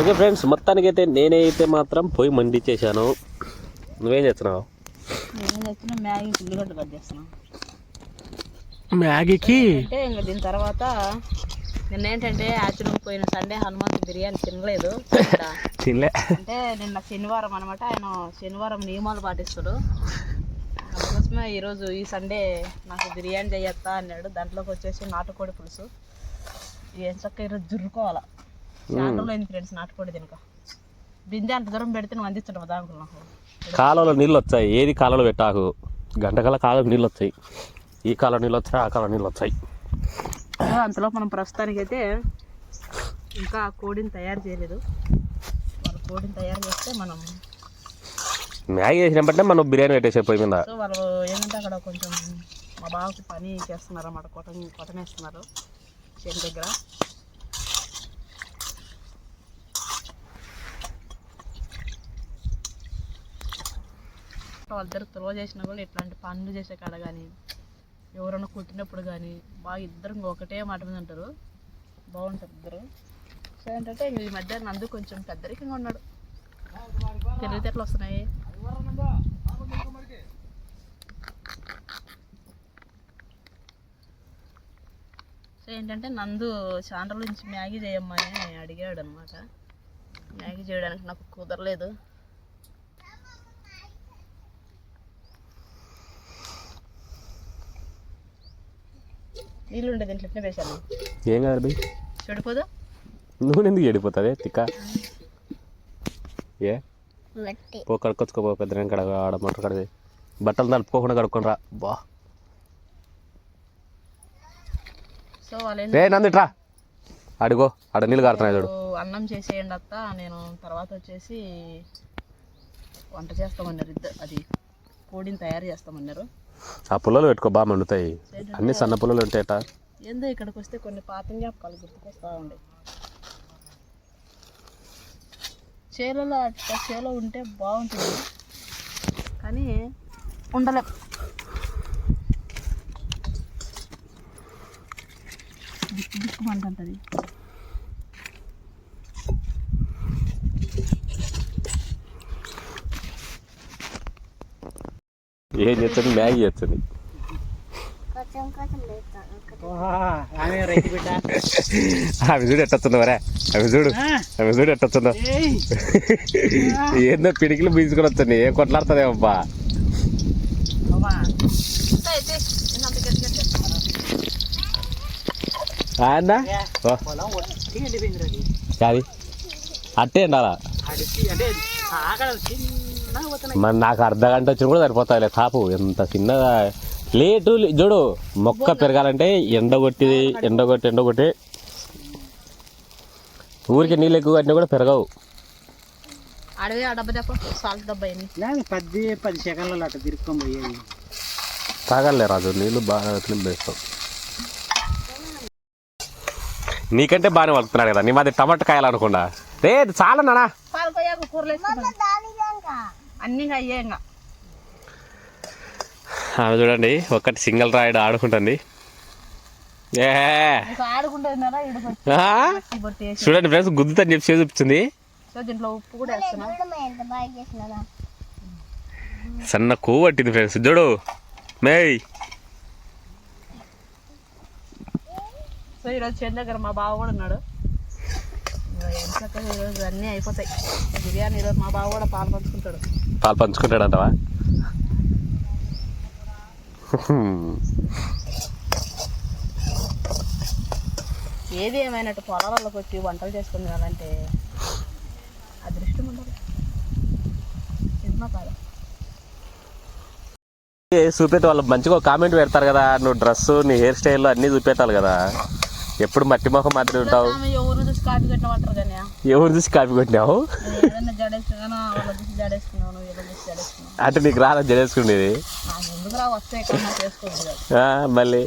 Okay friends మొత్తానికైతే నేనైతే మాత్రం పోయి మండిచ్చేసాను నువ్వేం చేస్తున్నావు? మ్యాగీకి? అంటే ఇంకా దీని తర్వాత నిన్న ఏంటంటే యాక్చువల్గా పోయిన సండే హనుమంత్ బిర్యానీ తినలేదు. తినలే. అంటే నిన్న శనివారం అనమాట ఆయన శనివారం నియమాలు పాటిస్తాడు. అందుకోసమే ఈరోజు ఈ సండే నాకు బిర్యానీ చేయత్తా అన్నాడు. దాంట్లోకి వచ్చేసి నాటుకోడి పులుసు. ఏం చక్క ఈరోజు జుర్రుకోవాలా? చాలా రోజులైంది ఫ్రెండ్స్ నాటుకోడి తినక? బిందె అంత దూరం పెడితే నువ్వు అందిస్తుంటావు దానికి నాకు. కాలంలో నీళ్ళు వచ్చాయి ఏది కాలంలో పెట్టాకు? గంటకల కాలం నీళ్ళు వచ్చాయి ఈ కాలం నీళ్ళు వచ్చాయి ఆ కాలం నీళ్ళు వచ్చాయి అంతలో మనం ప్రస్తుతానికైతే ఇంకా కోడిని తయారు చేయలేదు. వాళ్ళు కోడిని తయారు చేస్తే మనం మ్యాగీ చేసినప్పటినే మనం బిర్యానీ పెట్టేసే పోయి మీద. సో వాళ్ళు ఏంటంటే అక్కడ కొంచెం మా బావకి పని చేస్తున్నారు అన్నమాట కొట్టం కొట్టనేస్తున్నారు చేను దగ్గర. వాళ్ళిద్దరు తులవ చేసినా కూడా ఇట్లాంటి పనులు చేసే కాడ కానీ ఎవరైనా కుట్టినప్పుడు కానీ బాగా ఇద్దరు ఒకటే మాట మీద ఉంటారు బాగుంటారు ఇద్దరు. సో ఏంటంటే ఈ మధ్య నందు కొంచెం పెద్దరికంగా ఉన్నాడు. తెలివితేటలు వస్తున్నాయి సో ఏంటంటే నందు చాలా రోజుల నుంచి మ్యాగీ చేయమ్మని అడిగాడు అనమాట మ్యాగీ చేయడానికి నాకు కుదరలేదు. నీళ్ళు ఉండే దీంట్లో ఇట్లా వేశాను? ఏం కాదు చెడిపోదు? నూనె ఎందుకు చెడిపోతుంది తిక్క. ఏ? పో కడుక్కొచ్చుకోపో పెద్ద కడ ఆడ మొట్ట కడది బట్టలు నలుపుకోకుండా కడుక్కొని రా. బా. సో వాళ్ళు రే నంది ఇట్రా. అడిగో ఆడ నీళ్ళు కాడుతున్నాయి చూడు. అన్నం చేసేయండి అత్త. నేను తర్వాత వచ్చేసి వంట చేస్తామన్నారు ఇద్దరు. అది కోడిని తయారు చేస్తామన్నారు. ఆ పుల్లలు పెట్టుకో బాగా మండుతాయి. అన్ని సన్న పుల్లలు ఉంటాయట. ఏందో ఇక్కడికి వస్తే కొన్ని పాత జ్ఞాపకాలు గుర్తుకొస్తా ఉండే. చేలలో చేలో ఉంటే బాగుంటుంది. కానీ ఉండలేం. దిక్కుమంటుంటుంది ఏం చేస్తుంది? మ్యాగీ చేస్తుంది. అవి చూడు వరే అవి చూడు. అవి చూడు ఎట్టొస్తుందో ఏందో పిడికిలు బీసుకొని వస్తుంది. ఏం కొట్లాడుతుందేమబ్బా అది అట్టే ఉండాలా మరి నాకు అర్ధ గంట వచ్చి కూడా సరిపోతాయిలే కాపు ఎంత చిన్నగా లేటు లే- చూడు మొక్క పెరగాలంటే ఎండగొట్టి ఎండగొట్టి ఎండగొట్టి ఊరికి నీళ్ళు ఎక్కువ కట్టినా కూడా పెరగవు అడవి ఆ డబ్బా చెప్ప సాల్ట్ డబ్బా ఎన్ని లేదు పది పది సెకండ్లలో అట్లా తిరుక్కొని పోయేది తాగలే రాజు నీళ్ళు బాగా వేస్తావు నీకంటే బాగానే వలుకుతున్నాడు కదా. నీ మాది టమాటా కాయలు అనుకుండా రే చాలా నానా. పాలకొయ్యాక కూరలు వేసుకుంటాం అన్నీ ఇంకా అయ్యే ఇంకా. ఆమె చూడండి ఒకటి సింగిల్ రాయిడ్ ఆడుకుంటుంది. ఏ. ఇంకా ఆ? బొట్టి వేసి. చూడండి ఫ్రెండ్స్ గుద్దుతని చెప్పి చేసి చూపుతుంది సో దీంట్లో ఉప్పు కూడా వేస్తున్నా. సన్న కొవ్వు పట్టింది ఫ్రెండ్స్. చూడు. మేయ్. సో ఈరోజు చేను దగ్గర మా బావ కూడా ఉన్నాడు. ఈరోజు అన్నీ అయిపోతాయి. బిర్యానీ ఈరోజు మా బావ కూడా పాలు పంచుకుంటాడు. పాలు పంచుకుంటాడంటవా ఏది ఏమైనట్టు పొలాలకు వచ్చి వంటలు చేసుకుని కాదంటే అదృష్టం ఉండాలి చూపెట్టే వాళ్ళు మంచిగా కామెంట్ పెడతారు కదా. నువ్వు డ్రెస్ నీ హెయిర్ స్టైల్ అన్నీ చూపెట్టాలి కదా. ఎప్పుడు మట్టి మొహం మాత్రమే ఉంటావు? ఎవరు చూసి కాపీ కానీ. ఎవరు చూసి కాపీ కొట్టినావు? అంటే నీకు రాదా జడేసుకునేది? మళ్ళీ?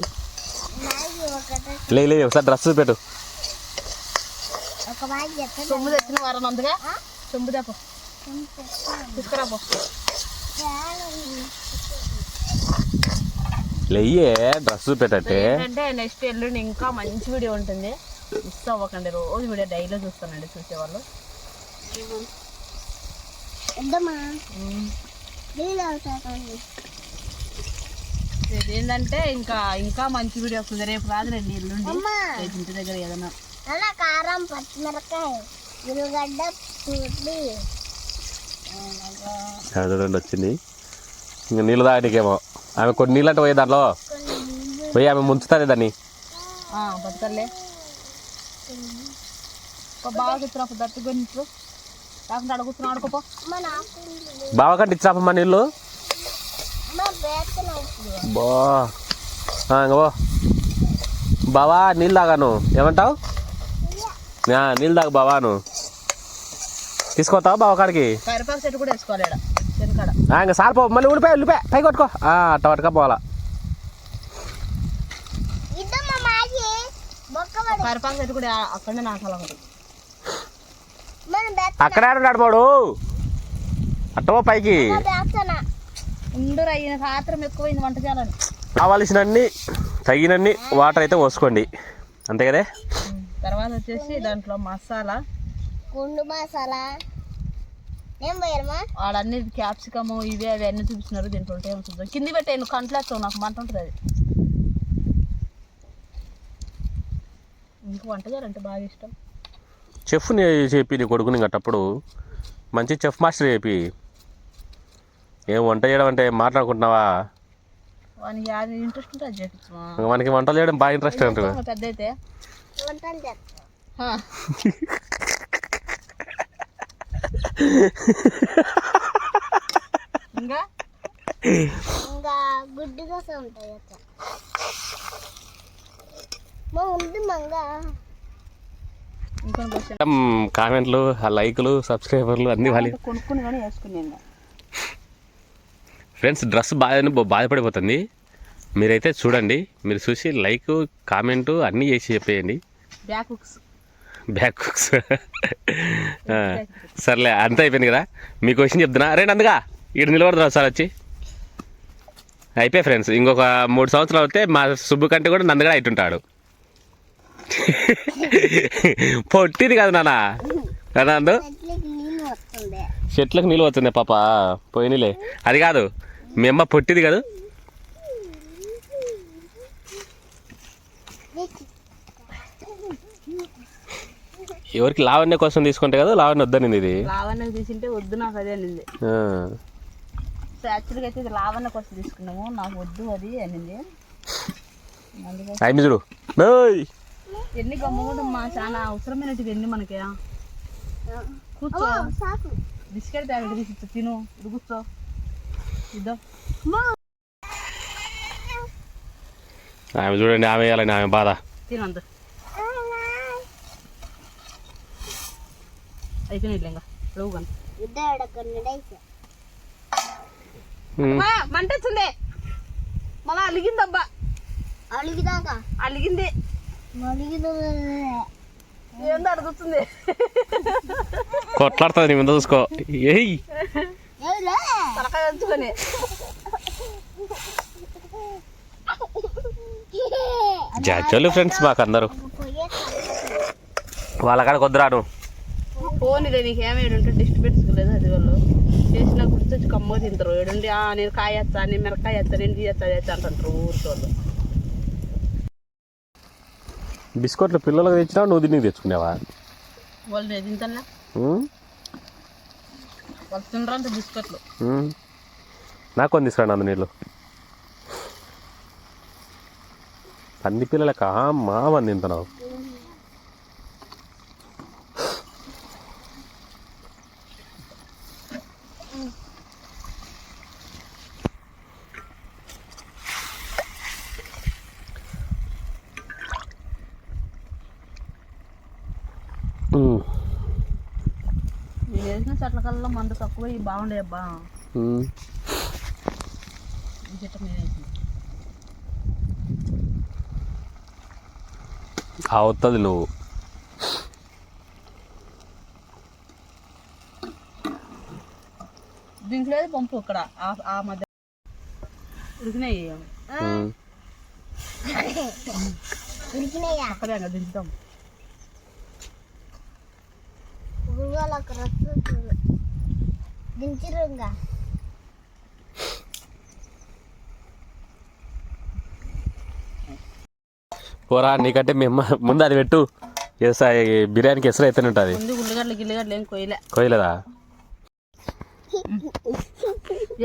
లే లే ఒకసారి డ్రెస్ సొమ్ము తెచ్చిన వారం అందుగా సొమ్ము తెపో తీసుకురా పో లేయే డ్రెస్ ఏంటంటే నెక్స్ట్ ఎల్లుండి ఇంకా మంచి వీడియో ఉంటుంది. మిస్ అవ్వకండి రోజు వీడియో డైలీ చూస్తానండి చూసేవాళ్ళు. ఏంటంటే ఇంకా ఇంకా మంచి వీడియో వస్తుంది. రేపు రాదులేండి ఎల్లుండి. అమ్మా. రేపు ఇంటి దగ్గర ఏదైనా. అన్న కారం పచ్చిమిరకాయ ఉల్లిగడ్డ చూడి చూడండి వచ్చింది ఇంకా నీళ్ళు తాగనికేమో ఆమె కొన్ని నీళ్ళు అంటే పోయే దాంట్లో పోయి ఆమె ముంచుతుంది దాన్ని. బతకలే. బాగా కూర్చున్నప్పుడు కాకుండా ఆడుకోపో నీళ్ళు. బా. ఇంక బావా నీళ్ళు తాగాను ఏమంటావు? ఆ, నీళ్ళు తాగు బావా నువ్వు. తీసుకోతావా బావ కాడికి? చెట్టు కూడా ఆ, ఇంకా సార్ పో మళ్ళీ ఉడిపోయి ఉల్లిపోయి పై కొట్టుకో. ఆ, అట్ట పట్టుక పోవాలా కూడా అక్కడే ఆడున్నాడు వాడు. అట్టవో పైకి. కావాల్సినన్ని తగినన్ని వాటర్ అయితే పోసుకోండి. అంతే కదే? తర్వాత వచ్చేసి దాంట్లో మసాలా. గుండు మసాలా. వాళ్ళన్ని క్యాప్సికము ఇవి అవి అన్నీ చూపిస్తున్నారు దీంట్లో ఉంటే ఏమో చూద్దాం కింది పెట్టాను కంట్లేస్తావు నాకు మంట ఉంటుంది అది. ఇంక వంట చేయాలంటే బాగా ఇష్టం. చెఫ్ని చెప్పి నీ కొడుకుని గట్టప్పుడు మంచి చెఫ్ మాస్టర్ చెప్పి ఏం వంట చేయడం అంటే మాట్లాడుకుంటున్నావా? వానికి అది ఇంట్రెస్ట్ చేపించమా మనకి వంటలు చేయడం బాగా ఇంట్రెస్ట్ ఉంటుంది పెద్ద అయితే వంటలు చేస్తాం. హా. ఇంకా? ఇంకా గుడ్డు దోశ ఉంటాయి అట్లా మా ఉంది మంగ. ఇంకొని క్వశ్చన్ కామెంట్లు ఆ లైకులు సబ్స్క్రైబర్లు అన్నీ వాళ్ళు కొనుక్కుని కానీ వేసుకుని ఫ్రెండ్స్ డ్రెస్ బాగా బాధపడిపోతుంది. మీరైతే చూడండి మీరు చూసి లైక్ కామెంటు అన్నీ చేసి చెప్పేయండి. Back hooks. బ్యాక్ కుక్స్ సర్లే అంతా అయిపోయింది కదా? మీ క్వశ్చన్ చెప్తున్నా. రండి అందుగా ఇక్కడ నిలబడదు సార్ వచ్చి? అయిపోయి ఫ్రెండ్స్. ఇంకొక మూడు సంవత్సరాలు వస్తే మా సుబ్బు కంటే కూడా నందగా అయితుంటాడు పొట్టిది కదా నాన్న. కదా అందు చెట్లకి నీళ్ళు వస్తుంది పాప. పోయినలే. అది కాదు మీ అమ్మ పొట్టిది కదా. ఎవరికి లావణ్య కోసం తీసుకుంటే కదా లావణ్య వద్దనింది ఇది. లావణ్య తీసింటే వద్దు నాకు అదే అనింది. ఆ. సో యాక్చువల్గా అయితే ఇది లావణ్య కోసం తీసుకున్నాము నాకు వద్దు అది అనింది. ఆయమ్మ చూడు ఎన్ని గమ్ముకుంటాం మా చాలా అవసరమైనటివి ఎన్ని మనకి. కూర్చో. సాకు. బిస్కెట్ ప్యాకెట్ తీసి తిను. ఇది కూర్చో. ఇద్దో. ఆమె చూడండి ఆమె వేయాలని ఆమె బాధ. తినందు లేవు కానీ అడగండి ఉమ్. మంట వచ్చింది. మళ్ళా అలిగిందబ్బా. అడిగిదాకా అలిగింది. ఏందో అడుగుతుంది కొట్లాడుతుంది నీ ముందు చూసుకో. ఏయ్. తలకాయ ఉంచుకొని జడ్జోళ్ళు ఫ్రెండ్స్ మాకు అందరూ వాళ్ళ కాడ కొద్దురాను. ఫోన్ ఇదే నీకు ఉంటే డిస్ట్ పెట్టుకోలేదు అది వాళ్ళు. చేసిన గుర్తొచ్చి కమ్మ తింటారు. ఏడుండి "ఆ, నేను కాయ వేస్తా నేను మిరకాయ వేస్తా నేను తీయచ్చా చేస్తా అంటారు ఊరికి వాళ్ళు. బిస్కెట్లు పిల్లలకు తెచ్చినా నువ్వు తిని తెచ్చుకునేవా? వాళ్ళు నేను? వాళ్ళు తినరంత బిస్కెట్లు. నాకు కొన్ని తీసుకురాండి అందు నీళ్ళు. పంది పిల్లలక మామని తింటున్నావు. చెట్ల కల్లా మందు తక్కువ ఇవి బాగుండే అబ్బా. ఈ చెట్టు అవుతుంది నువ్వు. దీంట్లో పంపు ఇక్కడ ఆ- మధ్య ఉడికినాయి. ఉడికినాయా? అక్కడే దించుతాం. దించిరుగా పోరా నీకంటే మేము ముందు అది పెట్టు. బిర్యానీకి ఎసరు అయితేనే ఉంటుంది. ఉల్లిగడ్డలు గిల్లిగడ్డలు ఏం కొయ్యలే. కోయలేదా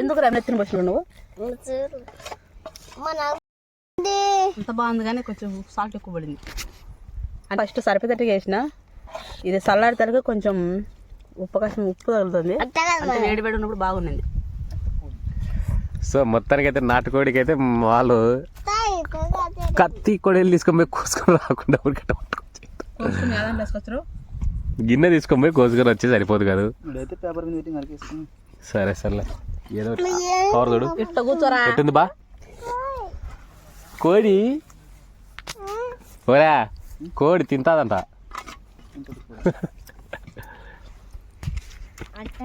ఎందుకు రమెత్తిన బస్సులు నువ్వు. అంత బాగుంది కానీ కొంచెం సాల్ట్ ఎక్కువ పడింది. అంటే ఫస్ట్ సరిపోయేటట్టుగా వేసిన ఇది చల్లారితలకి కొంచెం ఉప్పు కాసిన ఉప్పు తగులుతుంది. అంటే వేడి వేడి ఉన్నప్పుడు బాగుంది సో మొత్తానికి అయితే నాటుకోడికి అయితే వాళ్ళు కత్తి కొడేలు తీసుకొని పోయి కోసుకొని రాకుండా ఊరికట్ట పట్టుకొచ్చి గిన్నె తీసుకొని పోయి కోసుకొని వచ్చి సరిపోదు కాదు. సరే సర్లే. ఏదో. పవర్ చూడు. ఇట్ట కూర్చోరా? ఎట్టుంది బా? కోడి. ఓరా కోడి తింటాదంట అట్ట